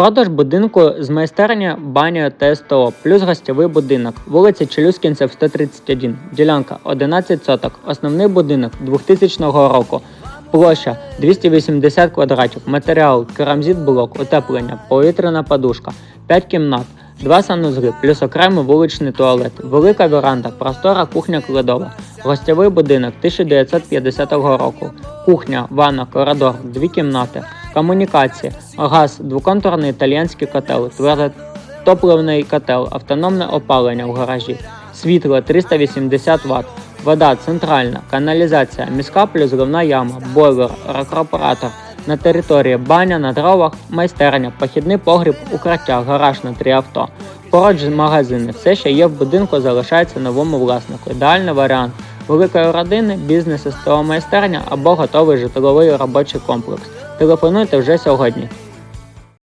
Продаж будинку з майстерня баня та СТО, плюс гостєвий будинок, вулиця Челюскінцев, 131, ділянка 11 соток, основний будинок 2000 року, площа 280 квадратів, матеріал керамзит блок, утеплення, повітряна подушка, 5 кімнат, 2 санузли, плюс окремий вуличний туалет, велика веранда, простора кухня кладова, гостєвий будинок 1950 року, кухня, ванна, коридор, дві кімнати, комунікації, газ, двоконтурний італіянський котел, твердотопливний котел, автономне опалення в гаражі, світло 380 Вт, вода центральна, каналізація, міська плюс зливна яма, бойлер, рекоператор, на території баня на дровах, майстерня, похідний погріб, укриття, гараж на три авто. Поруч магазини, все, що є в будинку, залишається новому власнику. Ідеальний варіант великої родини, бізнес СТО майстерня або готовий житловий робочий комплекс. Телефонуйте вже сьогодні.